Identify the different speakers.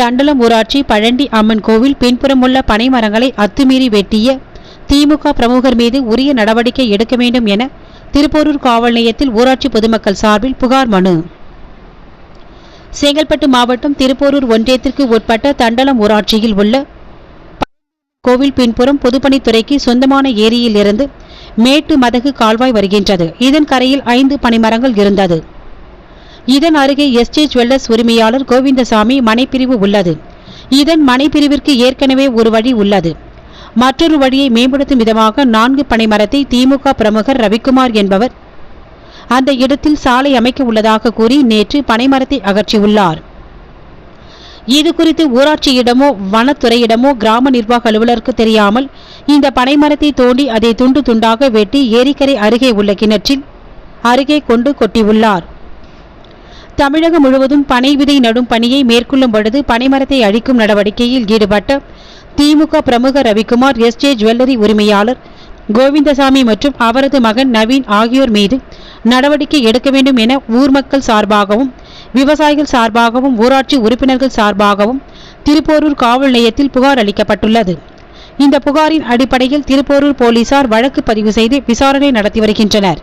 Speaker 1: தண்டலம் ஊராட்சி பழண்டி அம்மன் கோவில் பின்புறமுள்ள பனை மரங்களை அத்துமீறி வெட்டிய திமுக பிரமுகர் மீது உரிய நடவடிக்கை எடுக்க வேண்டும் என திருப்போரூர் காவல் நிலையத்தில் ஊராட்சி பொதுமக்கள் சார்பில் புகார் மனு. செங்கல்பட்டு மாவட்டம் திருப்போரூர் ஒன்றியத்திற்கு உட்பட்ட தண்டலம் ஊராட்சியில் உள்ள கோவில் பின்புறம் பொதுப்பணித்துறைக்கு சொந்தமான ஏரியில் இருந்து மேட்டு மதகு கால்வாய் வருகின்றது. இதன் கரையில் ஐந்து பனைமரங்கள் இருந்தது. இதன் அருகே எஸ்ஜே ஜுவல்லர்ஸ் உரிமையாளர் கோவிந்தசாமி மனைப்பிரிவு உள்ளது. இதன் மனைப்பிரிவிற்கு ஏற்கனவே ஒரு வழி உள்ளது. மற்றொரு வழியை மேம்படுத்தும் விதமாக நான்கு பனைமரத்தை திமுக பிரமுகர் ரவிக்குமார் என்பவர் அந்த இடத்தில் சாலை அமைக்க உள்ளதாக கூறி நேற்று பனைமரத்தை அகற்றியுள்ளார். இது குறித்து ஊராட்சியிடமோ வனத்துறையிடமோ கிராம நிர்வாக அலுவலருக்கு தெரியாமல் இந்த பனைமரத்தை தோண்டி அதை துண்டு துண்டாக வெட்டி ஏரிக்கரை அருகே உள்ள கிணற்றில் அருகே கொண்டு கொட்டியுள்ளார். தமிழகம் முழுவதும் பனை விதை நடும் பணியை மேற்கொள்ளும் பொழுது பனைமரத்தை அழிக்கும் நடவடிக்கையில் ஈடுபட்ட திமுக பிரமுக ரவிக்குமார் எஸ்ஜே ஜுவல்லரி உரிமையாளர் கோவிந்தசாமி மற்றும் அவரது மகன் நவீன் ஆகியோர் மீது நடவடிக்கை எடுக்க வேண்டும் என ஊர் மக்கள் சார்பாகவும் விவசாயிகள் சார்பாகவும் ஊராட்சி உறுப்பினர்கள் சார்பாகவும் திருப்போரூர் காவல் நிலையத்தில் புகார் அளிக்கப்பட்டுள்ளது. இந்த புகாரின் அடிப்படையில் திருப்போரூர் போலீசார் வழக்கு பதிவு செய்து விசாரணை நடத்தி வருகின்றனர்.